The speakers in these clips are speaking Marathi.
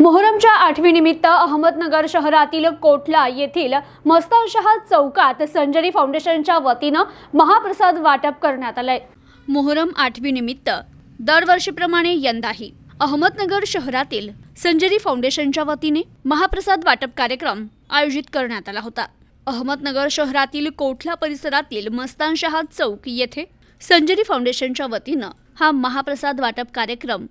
मोहरमच्या आठवीनिमित्त अहमदनगर शहरातील कोटला येथील मस्तानशहा चौकात संजरी फाउंडेशनच्या वतीनं महाप्रसाद वाटप करण्यात आलंय. मोहरम आठवीनिमित्त दरवर्षीप्रमाणे यंदाही अहमदनगर शहरातील संजरी फाउंडेशनच्या वतीने महाप्रसाद वाटप कार्यक्रम आयोजित करण्यात आला होता. अहमदनगर शहरातील कोठला परिसरातील मस्तानशहा चौक येथे संजरी फाउंडेशनच्या वतीनं हा महाप्रसाद वाटप कार्यक्रम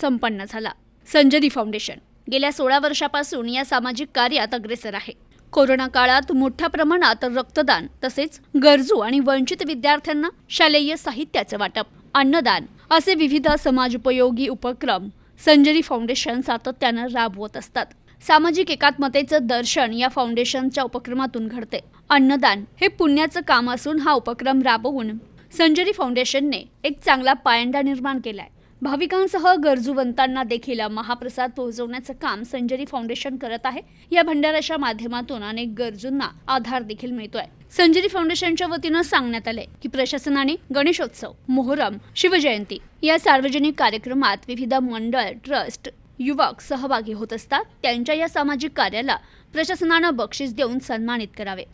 संपन्न झाला. संजरी फाउंडेशन गेल्या सोळा वर्षापासून या सामाजिक कार्यात अग्रेसर आहे. कोरोना काळात मोठ्या प्रमाणात रक्तदान तसेच गरजू आणि वंचित विद्यार्थ्यांना शालेय साहित्याचं वाटप अन्नदान असे विविध समाजोपयोगी उपक्रम संजरी फाउंडेशन सातत्यानं राबवत असतात. सामाजिक एकात्मतेचं दर्शन या फाउंडेशनच्या उपक्रमातून घडते. अन्नदान हे पुण्याचं काम असून हा उपक्रम राबवून संजरी फाउंडेशनने एक चांगला पायंडा निर्माण केलाय. भाविकांसह गरजूवंतांना देखील महाप्रसाद पोहोचवण्याचं काम संजरी फाउंडेशन करत आहे. या भंडाऱ्याच्या माध्यमातून अनेक गरजूंना आधार देखील मिळतोय. संजरी फाउंडेशनच्या वतीनं सांगण्यात आलंय की प्रशासनाने गणेशोत्सव मोहरम शिवजयंती या सार्वजनिक कार्यक्रमात विविध मंडळ ट्रस्ट युवक सहभागी होत असतात. त्यांच्या या सामाजिक कार्याला प्रशासनानं बक्षीस देऊन सन्मानित करावे.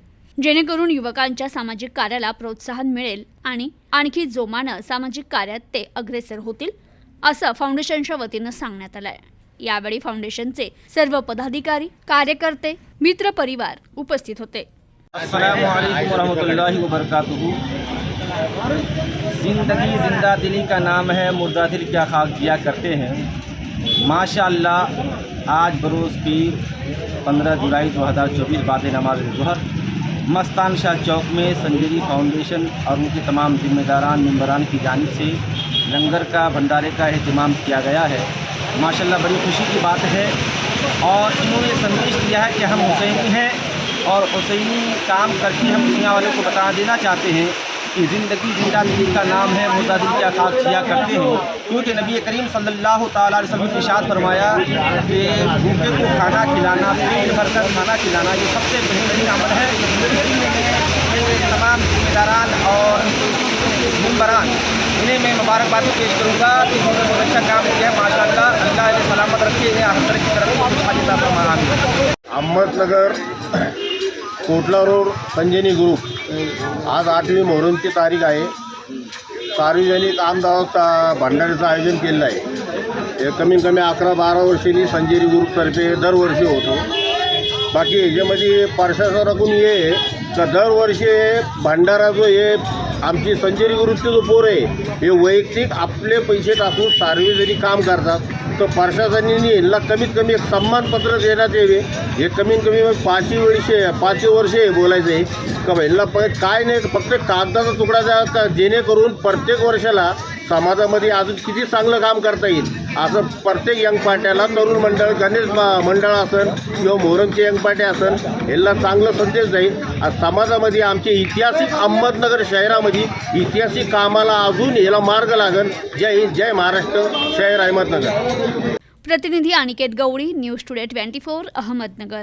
जेणेकरून युवकांच्या सामाजिक कार्याला प्रोत्साहन मिळेल आणि आणखी जोमानं सामाजिक कार्यात ते अग्रेसर होतील. असं फाउंडेशनच्या वतीनं सांगण्यात आलंय. यावेळी फाउंडेशनचे सर्व पदाधिकारी कार्यकर्ते मित्र परिवार उपस्थित होते. ज़िंदगी ज़िंदा दिली का नाम है मुर्दा दिल क्या खाक किया करते हैं। माशाल्लाह आज बरोज़ की 15 जुलाई 2024 बाद नमाज जहर। मस्तान शाह चौक में संजरी फाउंडेशन और उनके तमाम जिम्मेदारान मेम्बरान की जानिब से लंगर का भंडारे का अहतमाम किया गया है। माशाल्लाह, बड़ी खुशी की बात है। और इन्होंने संदेश दिया है कि हम हुसैनी हैं और हुसैनी काम करके हम दुनिया वालों को बता देना चाहते हैं कि ज़िंदगी ज़िंदा दिल का नाम है मुर्दा दिल क्या खाक किया करते हैं। क्योंकि नबी करीम सल्लल्लाहु अलैहि वसल्लम ने फरमाया कि भूखे को खाना खिलाना, पेट भरकर खाना खिलाना, ये सबसे बेहतरीन अमल है। मुबारकबाद पेश करूँगा कि उन्होंने बहुत अच्छा काम किया है माशा अल्लाह ने सलामत रखी है हर तरह की तरफ अहमदनगर कोटला रोड संजनी ग्रुप। आज आठवी मोहरमची तारीख आहे. सार्वजनिक आमदार भंडाऱ्याचं आयोजन केलेलं आहे. हे कमीत कमी अकरा बारा वर्षांनी संजेरी ग्रुपतर्फे दरवर्षी होतो. बाकी ह्याच्यामध्ये प्रशासनाकडून हे तर दरवर्षी भंडारा जो हे आमची संजेरी ग्रुपचे जो पोर आहे हे वैयक्तिक आपले पैसे टाकून सार्वजनिक काम करतात तर प्रशासनाने यांना कमीत कमी एक सन्मानपत्र देण्यात यावे. हे कमीत कमी मग पाचही वर्षे पाचही वर्षे बोलायचं आहे. का यांना काय नाही फक्त कागदाचा तुकडा द्या जेणेकरून प्रत्येक वर्षाला समाजामध्ये अजून किती चांगलं काम करता येईल? असं प्रत्येक यंग पार्ट्याला तरुण मंडळ गणेश मंडळ असन किंवा मोहरमचे यंग पार्टी असन यांना चांगलं संदेश जाईल आज समाजामध्ये आमचे ऐतिहासिक अहमदनगर शहरामध्ये ऐतिहासिक कामाला अजून याला मार्ग लागन. जय हिंद जय महाराष्ट्र शहर अहमदनगर. प्रतिनिधी Aniket Gawali news today twenty four Ahmednagar.